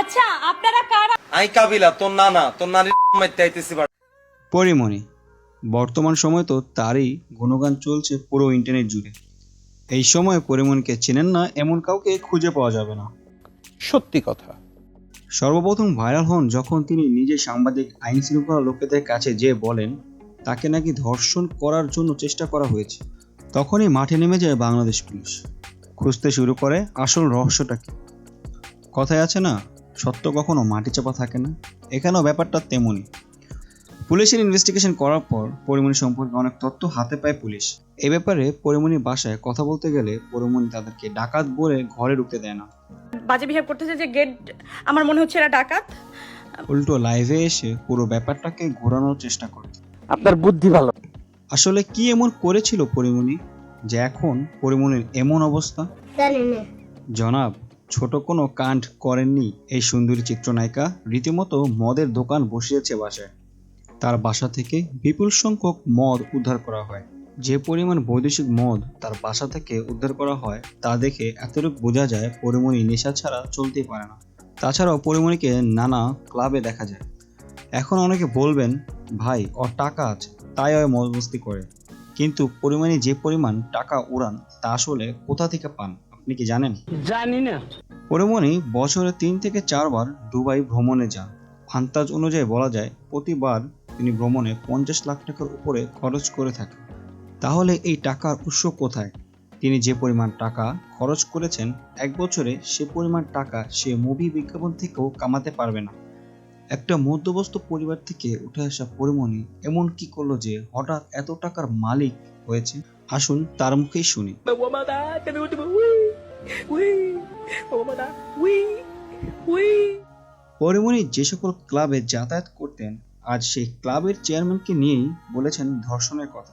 আচ্ছা আপনারা কারা? আই কাবিলা তোর নানা তোর নারী মাইতে আইতেছি বাড়ি। পরিমণি বর্তমান সময় তো তারই গুণগান চলছে পুরো ইন্টারনেট জুড়ে। এই সময় পরিমণিকে চেনেন না এমন কাউকে খুঁজে পাওয়া যাবে না। সত্যি কথা। সর্বপ্রথম ভাইরাল হন যখন তিনি নিজে সাংবাদিক আইন শৃঙ্খলা লোকেদের কাছে যে বলেন তাকে নাকি ধর্ষণ করার জন্য চেষ্টা করা হয়েছে। তখনই মাঠে নেমে যায় বাংলাদেশ পুলিশ। খুঁজতে শুরু করে আসল রহস্যটা কি। কথায় আছে না সত্য কখনো মাটি চাপা থাকে না। এখানেও ব্যাপারটা তেমনই। পুলিশের ইনভেস্টিগেশন করার পর পরিমণি সম্পর্কে অনেক তথ্য হাতে পায় পুলিশ। এ ব্যাপারে পরিমণির বাসায় কথা বলতে গেলে পরিমণি তাদেরকে ডাকাত বলে ঘরে ঢুকতে দেয় না। বাজে বিহেভ করতেছে যে গেট আমার মনে হচ্ছে এরা ডাকাত। উল্টো লাইভে এসে পুরো ব্যাপারটাকে ঘোরানোর চেষ্টা করে। আপনার বুদ্ধি ভালো। আসলে কি এমন করেছিল পরিমণি যে এখন পরিমণির এমন অবস্থা? জনাব ছোট কোনো কাণ্ড করেননি এই সুন্দরী চিত্রনায়িকা। রীতিমতো মদের দোকান বসিয়েছে বাসায়। তার বাসা থেকে বিপুল সংখ্যক মদ উদ্ধার করা হয়। যে পরিমাণ বৈদেশিক মদ তার বাসা থেকে উদ্ধার করা হয়, তা দেখে এতটুকু বোঝা যায় পরিমণি নেশা ছাড়া চলতেই পারে না। তাছাড়াও পরিমণিকে নানা ক্লাবে দেখা যায়। এখন অনেকে বলবেন, ভাই, ওর টাকা আছে। তাই ওই মজবস্তি করে। কিন্তু পরিমাণে যে পরিমাণ টাকা উড়ান, তা আসলে কোথা থেকে পান? আপনি কি জানেন? জানি না। পরিমণি বছরে তিন থেকে চারবার দুবাই ভ্রমণে যান। আন্দাজ অনুযায়ী বলা যায় প্রতিবার তিনি ভ্রমণে পঞ্চাশ লাখ টাকার উপরে খরচ করে থাকেন। তাহলে এই টাকার উৎস কোথায়? তিনি যে পরিমাণ টাকা খরচ করেছেন এক বছরে সে পরিমাণ টাকা সে মুভি বিজ্ঞাপন থেকেও কামাতে পারবে না। একটা মধ্যবস্ত পরিবার থেকে উঠে আসা পরিমণি এমন কি করল যে হঠাৎ এত টাকার মালিক হয়েছে? আসুন তার মুখেই শুনি। পরিমণি যে সকল ক্লাবে যাতায়াত করতেন আজ সেই ক্লাবের চেয়ারম্যানকে নিয়েই বলেছেন ধর্ষণের কথা।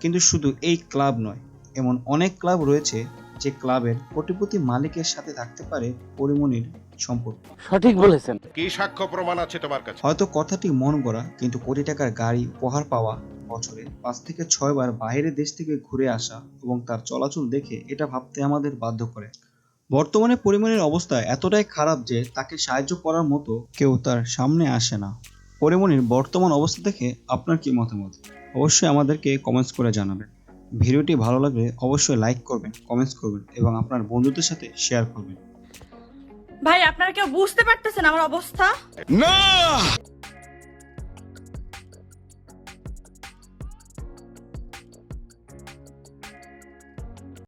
কিন্তু শুধু এই ক্লাব নয় এমন অনেক ক্লাব রয়েছে যে ক্লাবের কোটিপতি মালিকের সাথে থাকতে পারে পরিমণির সম্পর্ক। সঠিক বলেছেন। কি সাক্ষ্য প্রমাণ আছে তোমার কাছে? হয়তো কথাটি মন গড়া কিন্তু কোটি টাকার গাড়ি উপহার পাওয়া বছরে পাঁচ থেকে ছয় বার বাইরের দেশ থেকে ঘুরে আসা এবং তার চলাচল দেখে এটা ভাবতে আমাদের বাধ্য করে। বর্তমানে পরিমাণের অবস্থা এতটাই খারাপ যে তাকে সাহায্য করার মতো কেউ তার সামনে আসে না। পরিমণির বর্তমান অবস্থা দেখে আপনার কি মতামত? অবশ্যই আমাদেরকে কমেন্টস করে জানাবেন। ভিডিওটি ভালো লাগলে অবশ্যই লাইক করবেন কমেন্টস করবেন এবং আপনার বন্ধুদের সাথে শেয়ার করবেন। ভাই আপনারা কেউ বুঝতে পারতেছেন আমার অবস্থা? না!